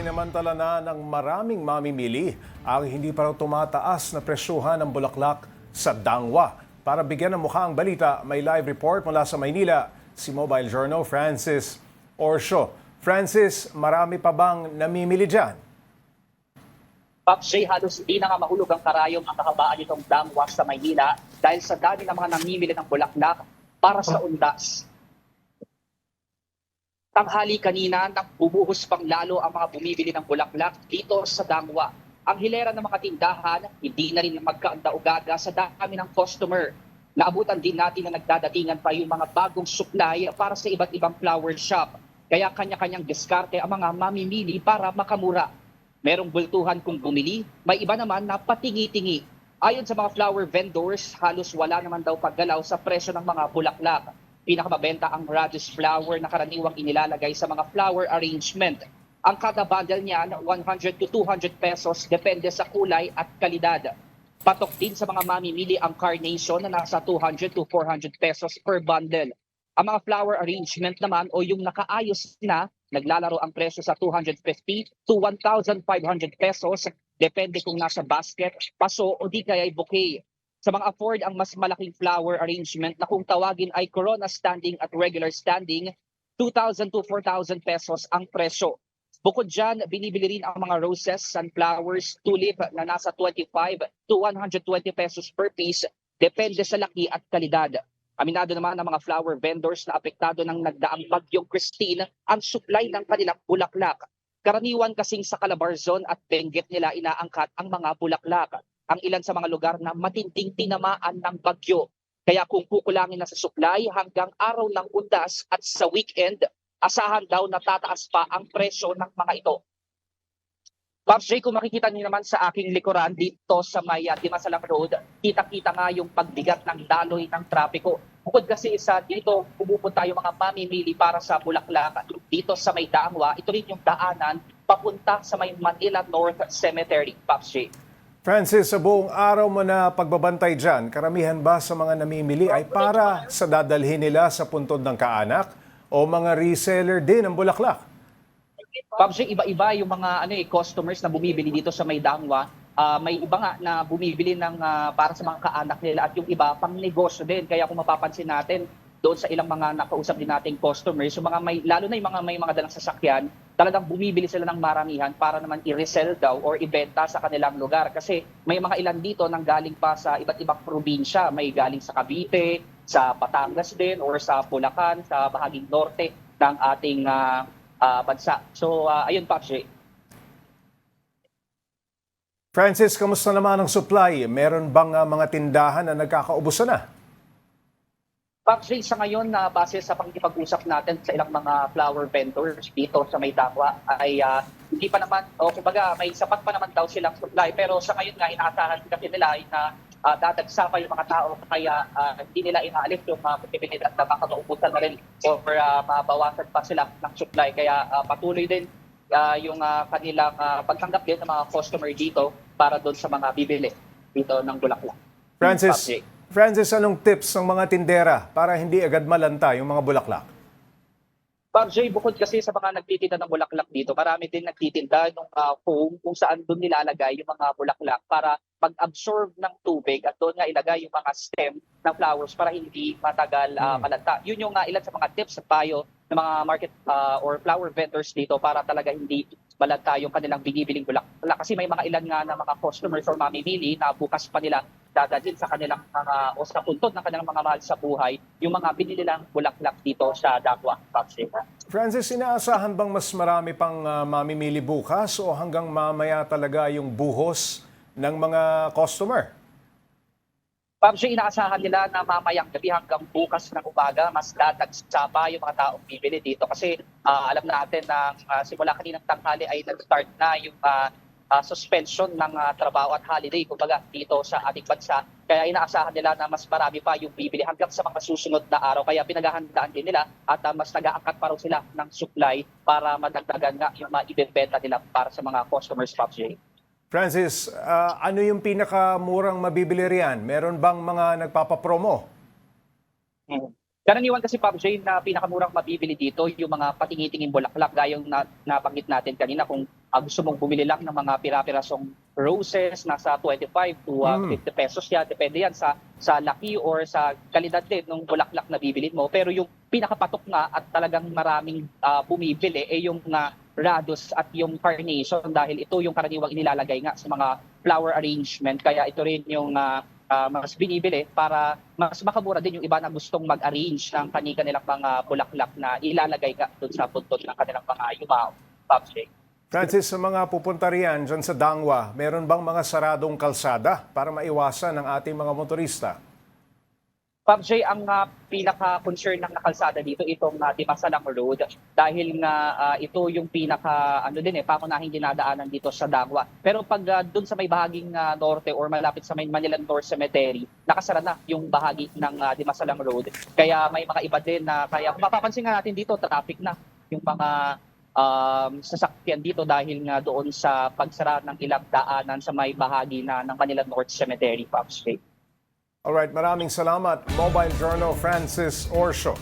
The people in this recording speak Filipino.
Sinamantala na ng maraming mamimili ang hindi pa raw tumataas na presyuhan ng bulaklak sa Dangwa. Para bigyan ng mukha ang balita, may live report mula sa Maynila si Mobile Journal Francis Orsho. Francis, marami pa bang namimili dyan? Pops J, halos di na nga mahulog ang karayom ang kahabaan nitong dangwa sa Maynila dahil sa dami ng mga namimili ng bulaklak para sa undas. Tanghali kanina, nagbubuhos pang lalo ang mga bumibili ng bulaklak dito sa dangwa. Ang hilera ng mga tindahan, hindi na rin magkaanda-ugaga sa dami ng customer. Naabutan din natin na nagdadatingan pa yung mga bagong supply para sa iba't ibang flower shop. Kaya kanya-kanyang diskarte ang mga mamimili para makamura. Merong bultuhan kung bumili, may iba naman na patingi-tingi. Ayon sa mga flower vendors, halos wala naman daw paggalaw sa presyo ng mga bulaklak. Pinakamabenta ang radish flower na karaniwang inilalagay sa mga flower arrangement. Ang kada bundle niyan, 100 to 200 pesos depende sa kulay at kalidad. Patok din sa mga mamimili ang carnation na nasa 200 to 400 pesos per bundle. Ang mga flower arrangement naman o yung nakaayos na, naglalaro ang presyo sa 250 to 1,500 pesos depende kung nasa basket, paso o di kaya ay bouquet. Sa mga afford ang mas malaking flower arrangement na kung tawagin ay Corona standing at regular standing, 2,000 to 4,000 pesos ang presyo. Bukod dyan, binibili rin ang mga roses, sunflowers, tulip na nasa 25 to 120 pesos per piece, depende sa laki at kalidad. Aminado naman ng mga flower vendors na apektado ng nagdaang bagyong Christine ang supply ng kanilang bulaklak. Karaniwan kasing sa Calabarzon at Benguet nila inaangkat ang mga bulaklak. Ang ilan sa mga lugar na matinding tinamaan ng bagyo. Kaya kung kukulangin na sa supply hanggang araw ng undas at sa weekend, asahan daw na tataas pa ang presyo ng mga ito. Pops J, kung makikita niyo naman sa aking likuran dito sa may uh, Dimasalang Road, kita-kita nga yung pagbigat ng daloy ng trapiko. Bukod kasi sa dito, pumupunta yung mga mamimili para sa Bulaklak. Dito sa may Dangwa, ito rin yung daanan papunta sa may Manila North Cemetery, Pops J. Francis, sa buong araw mo na pagbabantay dyan, karamihan ba sa mga namimili ay para sa dadalhin nila sa puntod ng kaanak o mga reseller din ng bulaklak? J, iba-iba yung mga ano eh, customers na bumibili dito sa may Dangwa. Ah, may iba nga na bumibili ng ah, para sa mga kaanak nila at yung iba pang negosyo din. Kaya kung mapapansin natin doon sa ilang mga nakausap din nating customers, yung mga may lalo na yung mga may mga dalang sasakyan, talagang bumibili sila ng maramihan para naman i-resell daw or ibenta sa kanilang lugar kasi may mga ilan dito nang galing pa sa iba't ibang probinsya, may galing sa Cavite, sa Batangas din or sa Bulacan, sa bahaging norte ng ating ah, ah, bansa. So ah, ayun Pops J. Francis, kamusta naman ang supply? Meron bang ah, mga tindahan na nagkakaubusan na? Actually, sa ngayon, na base sa pakikipag-usap natin sa ilang mga flower vendors dito sa May Dangwa, ay ah, hindi pa naman, o kumbaga, may sapat pa naman daw silang supply. Pero sa ngayon nga, inaasahan kasi nila ay na uh, dadagsa pa yung mga tao kaya ah, hindi nila inaalis yung mga posibilidad na baka maubusan na rin or uh, mabawasan pa sila ng supply. Kaya ah, patuloy din ah, yung ah, kanilang ah, pagtanggap din ng mga customer dito para doon sa mga bibili dito ng bulaklak. Francis. Francis, anong tips ng mga tindera para hindi agad malanta yung mga bulaklak? Pag Jay, bukod kasi sa mga nagtitinda ng bulaklak dito, marami din nagtitinda ng uh, foam kung saan doon nilalagay yung mga bulaklak para mag-absorb ng tubig at doon nga ilagay yung mga stem ng flowers para hindi matagal uh, malanta. Yun yung uh, ilan sa mga tips at payo ng mga market uh, or flower vendors dito para talaga hindi malanta yung kanilang binibiling bulaklak. Kasi may mga ilan nga na mga customers or mamimili na bukas pa nila dadalhin sa kanilang mga o sa puntod ng kanilang mga mahal sa buhay yung mga binili lang bulaklak dito sa Dagwa, Patsy. Francis, inaasahan bang mas marami pang ah, mamimili bukas o hanggang mamaya talaga yung buhos ng mga customer? Patsy, inaasahan nila na mamayang gabi hanggang bukas ng umaga mas dadagsa pa yung mga taong bibili dito kasi ah, alam natin na ah, simula kaninang tanghali ay nag-start na yung ah, ah, suspension ng ah, trabaho at holiday kumbaga dito sa ating bansa. Kaya inaasahan nila na mas marami pa yung bibili hanggang sa mga susunod na araw. Kaya pinaghahandaan din nila at ah, mas nag-aangkat pa raw sila ng supply para madagdagan nga yung mga ibebenta nila para sa mga customers, Pops. Francis, ah, ano yung pinakamurang mabibili riyan? Meron bang mga nagpapapromo? Karaniwan kasi Pop J na pinakamurang mabibili dito yung mga patingi-tingin bulaklak gaya yung na, nabanggit natin kanina kung ah, gusto mong bumili lang ng mga pira-pirasong roses nasa 25 to ah, Mm. 50 pesos yan depende yan sa sa laki or sa kalidad din ng bulaklak na bibili mo pero yung pinakapatok nga at talagang maraming ah, bumibili eh yung nga radius at yung carnation dahil ito yung karaniwang inilalagay nga sa mga flower arrangement kaya ito rin yung ah, ah, mas binibili para mas makamura din yung iba na gustong mag-arrange ng kani-kanilang mga bulaklak na ilalagay ka doon sa buntot ng kanilang mga yumaw. Popsy. Francis, sa mga pupunta riyan dyan sa Dangwa, meron bang mga saradong kalsada para maiwasan ng ating mga motorista? PUBG, ang ah, pinaka-concern ng nakalsada dito, itong uh, Dimasalang Road, dahil nga ah, ito yung pinaka, ano din eh, pangunahing dinadaanan dito sa Dangwa. Pero pag ah, dun sa may bahaging ah, norte or malapit sa may Manila North Cemetery, nakasara na yung bahagi ng ah, Dimasalang Road. Kaya may mga iba din na, kaya kung mapapansin nga natin dito, traffic na yung mga um, sasakyan dito dahil nga doon sa pagsara ng ilang daanan sa may bahagi na ng Manila North Cemetery, PUBG. Alright, maraming salamat. Mobile Journal Francis Orsho.